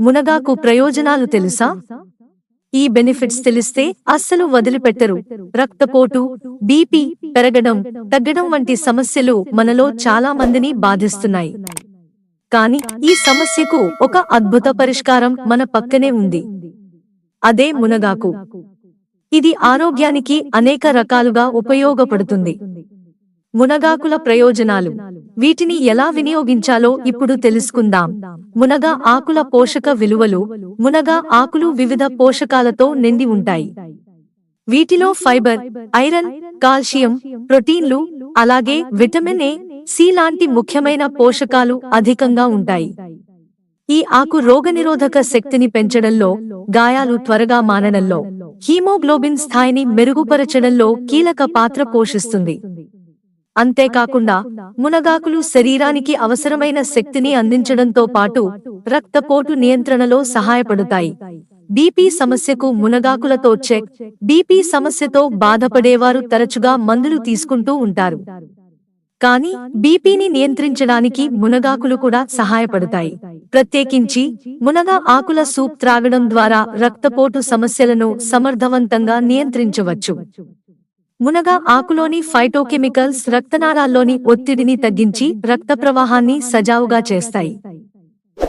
మునగాకు ప్రయోజనాలు తెలుసా? ఈ బెనిఫిట్స్ తెలిస్తే అస్సలు వదిలిపెట్టరు. రక్తపోటు బీపీ పెరగడం తగ్గడం వంటి సమస్యలు మనలో చాలా మందిని బాధిస్తున్నాయి. కానీ ఈ సమస్యకు ఒక అద్భుత పరిష్కారం మన పక్కనే ఉంది. అదే మునగాకు. ఇది ఆరోగ్యానికి అనేక రకాలుగా ఉపయోగపడుతుంది. మునగాకుల ప్రయోజనాలు. వీటిని ఎలా వినియోగించాలో ఇప్పుడు తెలుసుకుందాం. మునగ ఆకుల పోషక విలువలు. మునగ ఆకులు వివిధ పోషకాలతో నిండి ఉంటాయి. వీటిలో ఫైబర్ ఐరన్ కాల్షియం ప్రోటీన్లు అలాగే విటమిన్ ఏ సి లాంటి ముఖ్యమైన పోషకాలు అధికంగా ఉంటాయి. ఈ ఆకు రోగనిరోధక శక్తిని పెంచడంలో గాయాలు త్వరగా మానడంలో హీమోగ్లోబిన్ స్థాయిని మెరుగుపరచడంలో కీలక పాత్ర పోషిస్తుంది. అంతేకాకుండా మునగాకులు శరీరానికి అవసరమైన శక్తిని అందించడంతో పాటు రక్తపోటు నియంత్రణలో సహాయపడతాయి. బీపీ సమస్యకు మునగాకులతో చెక్ బీపీ సమస్యతో బాధపడేవారు తరచుగా మందులు తీసుకుంటూ ఉంటారు. కానీ బీపీని నియంత్రించడానికి మునగాకులు కూడా సహాయపడతాయి. ప్రత్యేకించి మునగ ఆకుల సూప్ త్రాగడం ద్వారా రక్తపోటు సమస్యలను సమర్థవంతంగా నియంత్రించవచ్చు. మునగ ఆకులోని ఫైటోకెమికల్స్ రక్తనాళాల్లోని ఒత్తిడిని తగ్గించి రక్త ప్రవాహాన్ని సజావుగా చేస్తాయి.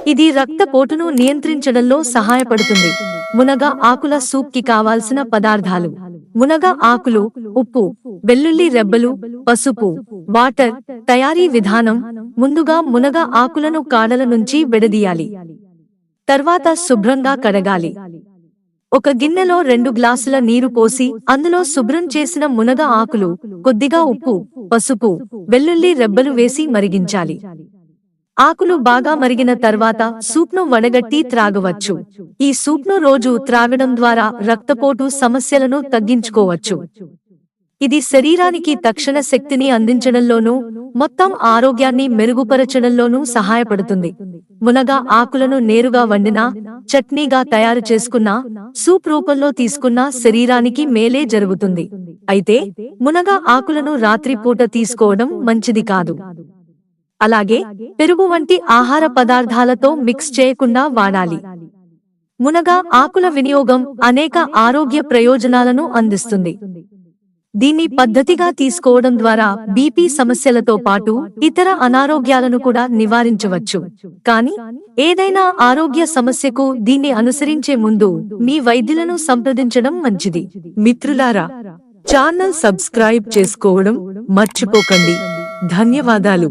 ఇది రక్తపోటును నియంత్రించడంలో సహాయపడుతుంది. మునగ ఆకుల సూప్కి కావాల్సిన పదార్థాలు. మునగ ఆకులు ఉప్పు వెల్లుల్లి రెబ్బలు పసుపు వాటర్ తయారీ విధానం ముందుగా మునగ ఆకులను కాడల నుంచి విడదీయాలి. తర్వాత శుభ్రంగా కడగాలి. ఒక గిన్నెలో రెండు గ్లాసుల నీరు పోసి అందులో శుభ్రం చేసిన మునగ ఆకులు కొద్దిగా ఉప్పు పసుపు వెల్లుల్లి రెబ్బలు వేసి మరిగించాలి. ఆకులు బాగా మరిగిన తర్వాత సూప్ను వడగట్టి త్రాగవచ్చు. ఈ సూప్ను రోజు త్రాగడం ద్వారా రక్తపోటు సమస్యలను తగ్గించుకోవచ్చు. ఇది శరీరానికి తక్షణ శక్తిని అందించడంలోనూ మొత్తం ఆరోగ్యాన్ని మెరుగుపరచడంలోనూ సహాయపడుతుంది. మునగ ఆకులను నేరుగా వండినా చట్నీగా తయారు చేసుకున్నా సూప్ రూపంలో తీసుకున్నా శరీరానికి మేలే జరుగుతుంది. అయితే మునగ ఆకులను రాత్రిపూట తీసుకోవడం మంచిది కాదు. అలాగే పెరుగు వంటి ఆహార పదార్థాలతో మిక్స్ చేయకుండా వాడాలి. మునగ ఆకుల వినియోగం అనేక ఆరోగ్య ప్రయోజనాలను అందిస్తుంది. దీన్ని పద్ధతిగా తీసుకోవడం ద్వారా బీపీ సమస్యలతో పాటు ఇతర అనారోగ్యాలను కూడా నివారించవచ్చు. కానీ ఏదైనా ఆరోగ్య సమస్యకు దీన్ని అనుసరించే ముందు మీ వైద్యులను సంప్రదించడం మంచిది. మిత్రులారా ఛానల్ సబ్స్క్రైబ్ చేసుకోవడం మర్చిపోకండి. ధన్యవాదాలు.